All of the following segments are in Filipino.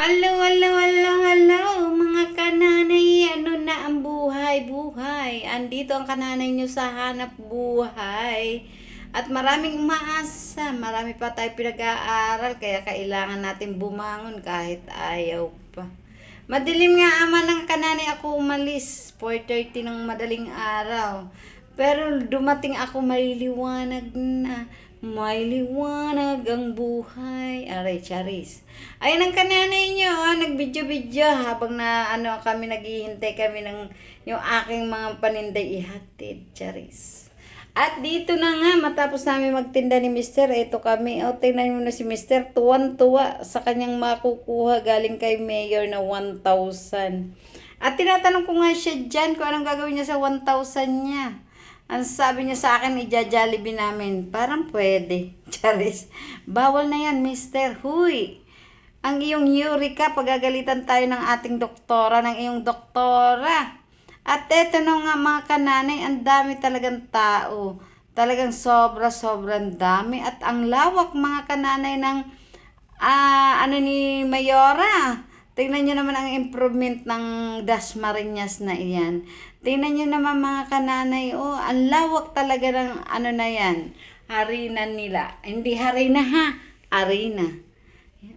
Hello, hello, hello, hello, mga kananay, ano na ang buhay, buhay. Andito ang kananay nyo sa hanap buhay. At maraming umaasa, marami pa tayo pinag-aaral, kaya kailangan natin bumangon kahit ayaw pa. Madilim nga ama ng kananay ako umalis, 4.30 ng madaling araw. Pero dumating ako maliliwanag na, may liwanag ang buhay. Aray, charis. Ayun ang kananay nyo, ah, nag-video-video habang na ano kami naghihintay kami ng yung aking mga paninday ihatid, charis. At dito na nga, matapos namin magtinda ni Mister, ito kami. O, tingnan mo na si Mister, tuwan-tuwa sa kanyang makukuha galing kay Mayor na 1,000. At tinatanong ko nga siya dyan kung anong gagawin niya sa 1,000 niya. Ang sabi niya sa akin, ija-jollibee namin. Parang pwede. Charis. Bawal na yan, mister. Huy! Ang iyong Eureka, pagagalitan tayo ng ating doktora, ng iyong doktora. At eto na nga mga kananay, ang dami talagang tao. Talagang sobra-sobrang dami. At ang lawak mga kananay ng ah ano ni Mayora. Tingnan nyo naman ang improvement ng Dasmariñas na iyan. Tingnan nyo naman mga kananay, oh, ang lawak talaga ng ano na yan. Harina nila. Hindi harina ha, arena.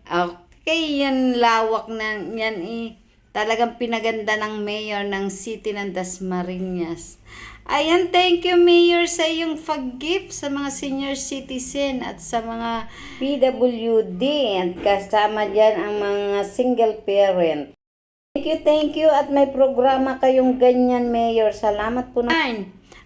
Okay, yan lawak na yan eh. Talagang pinaganda ng mayor ng city ng Dasmariñas. Ayan, thank you Mayor sa iyong pag-gift sa mga senior citizen at sa mga PWD at kasama dyan ang mga single parent. Thank you, thank you at may programa kayong ganyan Mayor. Salamat po na.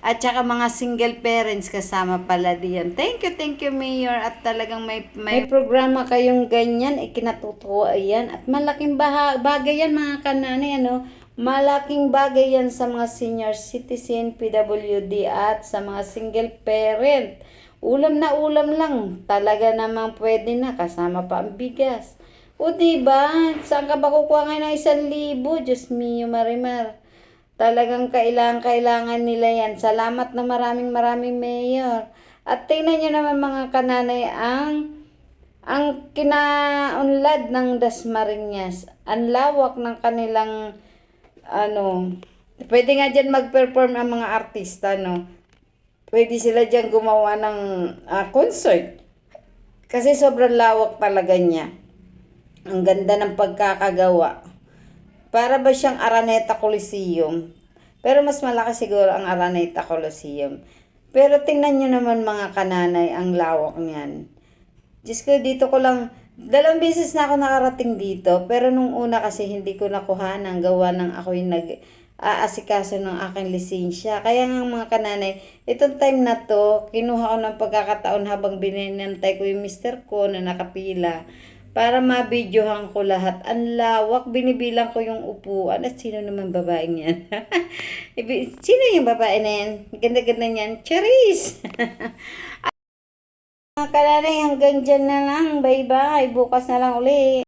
At saka mga single parents kasama pala diyan. Thank you, thank you Mayor at talagang may may programa kayong ganyan, ikinatutuwa yan at malaking baha, bagay yan mga kananay ano. Malaking bagay yan sa mga senior citizen, PWD at sa mga single parent. Ulam na ulam lang. Talaga namang pwede na kasama pa ang bigas. O diba? Saan ka ba kukuha ngayon ng isang libo? Diyos mio, Marimar. Talagang kailangan, kailangan nila yan. Salamat na maraming maraming mayor. At tingnan nyo naman mga kananay ang ang kinaunlad ng Dasmariñas. Ang lawak ng kanilang ano, pwede nga dyan mag-perform ang mga artista, no? Pwede sila dyan gumawa ng ah, concert. Kasi sobrang lawak talaga niya. Ang ganda ng pagkakagawa. Para ba siyang Araneta Coliseum? Pero mas malaki siguro ang Araneta Coliseum. Pero tingnan nyo naman mga kananay, ang lawak niyan. Diyos ko, dito ko lang, dalawang beses na ako nakarating dito, pero nung una kasi hindi ko nakuha ng gawa ng ako yung nag aasikaso ng aking lisensya. Kaya nga mga kananay, itong time na to, kinuha ko ng pagkakataon habang bininantay ko yung mister ko na nakapila para mabidyohan ko lahat. Ang lawak, binibilang ko yung upuan. At sino naman babaeng yan? Sino yung babae na yan? Ganda-ganda niyan. Charis! Mga kananay, hanggang dyan na lang. Bye-bye. Bukas na lang uli.